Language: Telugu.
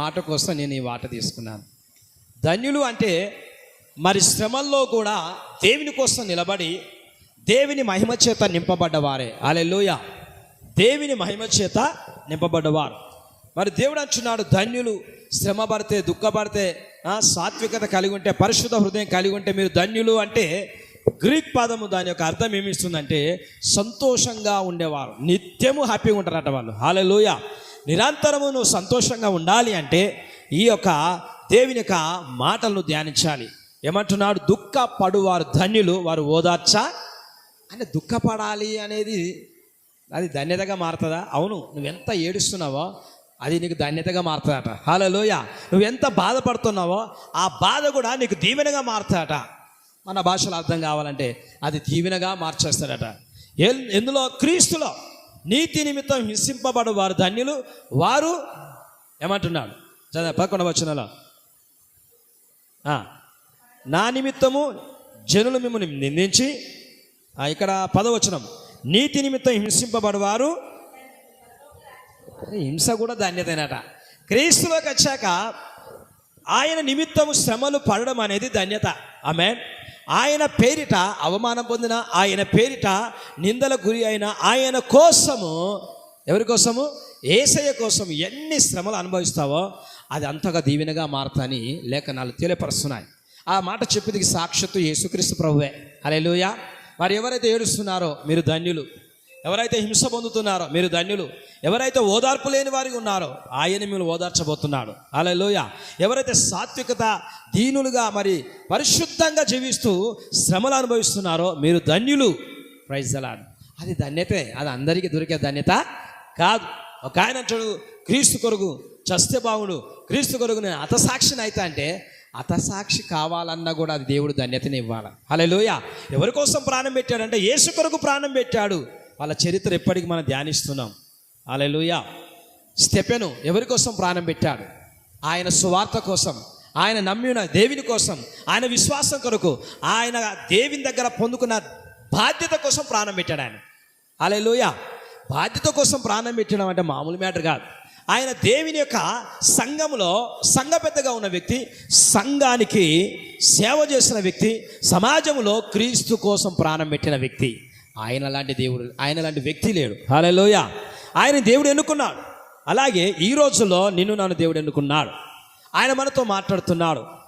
మాట కోసం నేను ఈ వాట తీసుకున్నాను. ధన్యులు అంటే మరి శ్రమల్లో కూడా దేవుని కోసం నిలబడి దేవుని మహిమ చేత నింపబడ్డవారే. అలెలుయ దేవుని మహిమ చేత నింపబడ్డవారు. మరి దేవుడు అంటున్నాడు ధన్యులు శ్రమ పడితే దుఃఖపడితే సాత్వికత కలిగి ఉంటే పరిశుద్ధ హృదయం కలిగి ఉంటే మీరు ధన్యులు అంటే గ్రీక్ పదము దాని యొక్క అర్థం ఏమిస్తుందంటే సంతోషంగా ఉండేవారు. నిత్యము హ్యాపీగా ఉంటారట వాళ్ళు. హాలలోయ నిరంతరము నువ్వు సంతోషంగా ఉండాలి అంటే ఈ యొక్క దేవుని యొక్క మాటలను ధ్యానించాలి. ఏమంటున్నాడు? దుఃఖపడువారు ధన్యులు వారు ఓదార్చా. అంటే దుఃఖపడాలి అనేది అది ధన్యతగా మారుతుందా? అవును. నువ్వెంత ఏడుస్తున్నావో అది నీకు ధన్యతగా మారుతుందట. హలోయ నువ్వెంత బాధపడుతున్నావో ఆ బాధ కూడా నీకు దీవెనగా మారుతుందట. మన భాషలో అర్థం కావాలంటే అది దీవెనగా మార్చేస్తాడట. ఎందులో? క్రీస్తులో. నీతి నిమిత్తం హింసింపబడు వారు ధన్యులు. వారు ఏమంటున్నాడు? చదివా పదకొండ వచనంలో. నా నిమిత్తము జనులు మిమ్మల్ని నిందించి ఇక్కడ పదవచనం నీతి నిమిత్తం హింసింపబడవారు హింస కూడా ధన్యతేనట. క్రీస్తులోకి వచ్చాక ఆయన నిమిత్తము శ్రమలు పడడం అనేది ధన్యత. ఆమె ఆయన పేరిట అవమానం పొందిన ఆయన పేరిట నిందల గురి అయిన ఆయన కోసము ఎవరి కోసము? ఏసయ్య కోసం ఎన్ని శ్రమలు అనుభవిస్తావో అది అంతగా దీవెనగా మారుతాని లేఖనాలు తెలియపరుస్తున్నాయి. ఆ మాట చెప్పేది సాక్షాత్తు యేసుక్రీస్తు ప్రభువే. అలెలుయ మరి ఎవరైతే ఏడుస్తున్నారో మీరు ధన్యులు. ఎవరైతే హింస పొందుతున్నారో మీరు ధన్యులు. ఎవరైతే ఓదార్పు లేని వారికి ఉన్నారో ఆయన మిమ్మల్ని ఓదార్చబోతున్నాడు. అలలోయ ఎవరైతే సాత్వికత దీనులుగా మరి పరిశుద్ధంగా జీవిస్తూ శ్రమలు అనుభవిస్తున్నారో మీరు ధన్యులు. ప్రైజ్ అది ధన్యతే. అది అందరికీ దొరికే ధన్యత కాదు. ఒక ఆయన అంటాడు క్రీస్తు కొరకు చస్తే బావుడు. క్రీస్తు కొరకు నేను అతసాక్షిని అయితే అంటే అతసాక్షి కావాలన్నా కూడా అది దేవుడు ధన్యతని ఇవ్వాలి. లోయ ఎవరి కోసం ప్రాణం పెట్టాడంటే యేసు కొరకు ప్రాణం పెట్టాడు. వాళ్ళ చరిత్ర ఎప్పటికి మనం ధ్యానిస్తున్నాం. హలోయ స్టెపెను ఎవరి కోసం ప్రాణం పెట్టాడు? ఆయన సువార్త కోసం ఆయన నమ్మిన దేవుని కోసం ఆయన విశ్వాసం కొరకు ఆయన దేవుని దగ్గర పొందుకున్న బాధ్యత కోసం ప్రాణం పెట్టాడు ఆయన. అలెలుయ బాధ్యత కోసం ప్రాణం పెట్టడం అంటే మామూలు మ్యాటర్ కాదు. ఆయన దేవుని యొక్క సంఘములో సంఘ పెద్దగా ఉన్న వ్యక్తి సంఘానికి సేవ చేసిన వ్యక్తి సమాజంలో క్రీస్తు కోసం ప్రాణం పెట్టిన వ్యక్తి. ఆయన లాంటి దేవుడు ఆయన లాంటి వ్యక్తి లేడు. హలోయ ఆయన దేవుడు ఎన్నుకున్నాడు. అలాగే ఈ రోజుల్లో నిన్ను నన్ను దేవుడు ఎన్నుకున్నాడు. ఆయన మనతో మాట్లాడుతున్నాడు.